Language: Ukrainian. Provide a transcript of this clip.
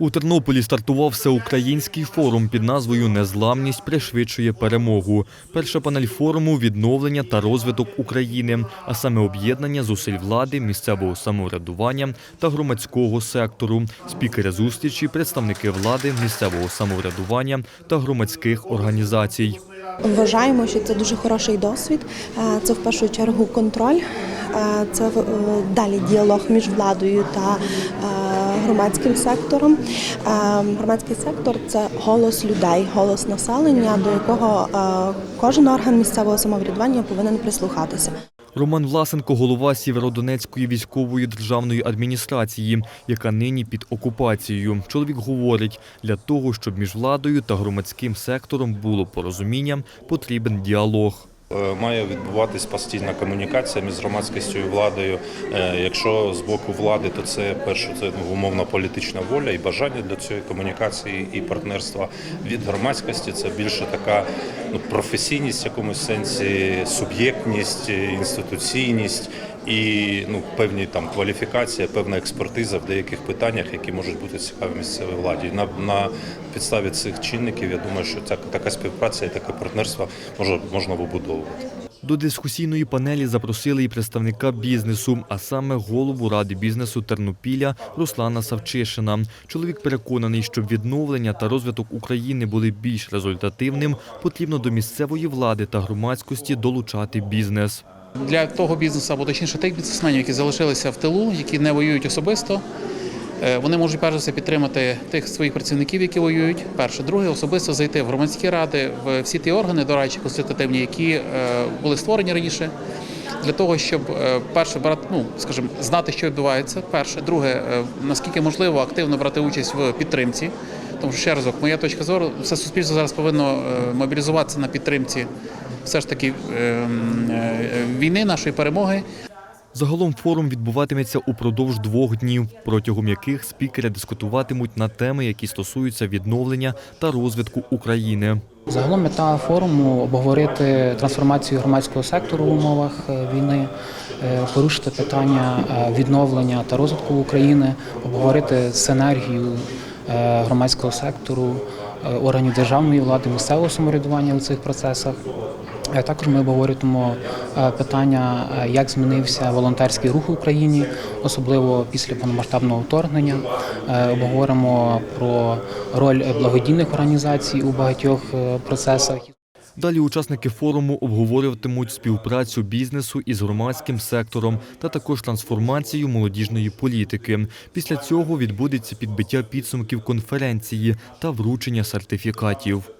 У Тернополі стартував всеукраїнський форум під назвою Незламність пришвидшує перемогу. Перша панель форуму відновлення та розвиток України, а саме об'єднання зусиль влади, місцевого самоврядування та громадського сектору. Спікери зустрічі, представники влади, місцевого самоврядування та громадських організацій. Вважаємо, що це дуже хороший досвід. Е, Це в першу чергу контроль, е, це е, далі діалог між владою та громадським сектором. Е, Громадський сектор це голос людей, голос населення, до якого е, кожен орган місцевого самоврядування повинен прислухатися. Роман Власенко, голова Сєвєродонецької військової державної адміністрації, яка нині під окупацією. Чоловік говорить, для того, щоб між владою та громадським сектором було порозуміння, потрібен діалог. Е, Має відбуватись постійна комунікація між громадськістю і владою. Е, Якщо з боку влади, то це перше це ну, умовно політична воля і бажання для цієї комунікації і партнерства. Від громадськості це більше така ну, професійність в якомусь сенсі, суб'єктність, інституційність і ну, певні там кваліфікація, певна експертиза в деяких питаннях, які можуть бути цікаві місцевій владі. На, на підставі цих чинників я думаю, що ця така співпраця і таке партнерство може можна вибудовувати. До дискусійної панелі запросили і представника бізнесу, а саме голову ради бізнесу Тернопіля Руслана Савчишина. Чоловік переконаний, щоб відновлення та розвиток України були більш результативним, потрібно до місцевої влади та громадськості долучати бізнес. Для того бізнесу, або точніше тих бізнесменів, які залишилися в тилу, які не воюють особисто, е, вони можуть перш за все підтримати тих своїх працівників, які воюють. Перше, друге, особисто зайти в громадські ради, в всі ті органи, до речі, консультативні, які е, були створені раніше. Для того щоб е, перше брати, ну скажімо, знати, що відбувається. Перше, друге, наскільки можливо активно брати участь в підтримці. Тому що ще разок, моя точка зору, все суспільство зараз повинно е, мобілізуватися на підтримці все ж таки е, е, війни, нашої перемоги. Загалом форум відбуватиметься упродовж двох днів, протягом яких спікери дискутуватимуть на теми, які стосуються відновлення та розвитку України. Загалом мета форуму обговорити трансформацію громадського сектору в умовах е, війни, порушити питання відновлення та розвитку України, обговорити синергію громадського сектору, е, органів державної влади, місцевого самоврядування у цих процесах. Е, Також ми обговорюємо е, питання, е, як змінився волонтерський рух в Україні, особливо після повномасштабного вторгнення. Е, Обговоримо про роль благодійних організацій у багатьох е, процесах. Далі учасники форуму обговорюватимуть співпрацю бізнесу із громадським сектором та також трансформацію молодіжної політики. Після цього відбудеться підбиття підсумків конференції та вручення сертифікатів.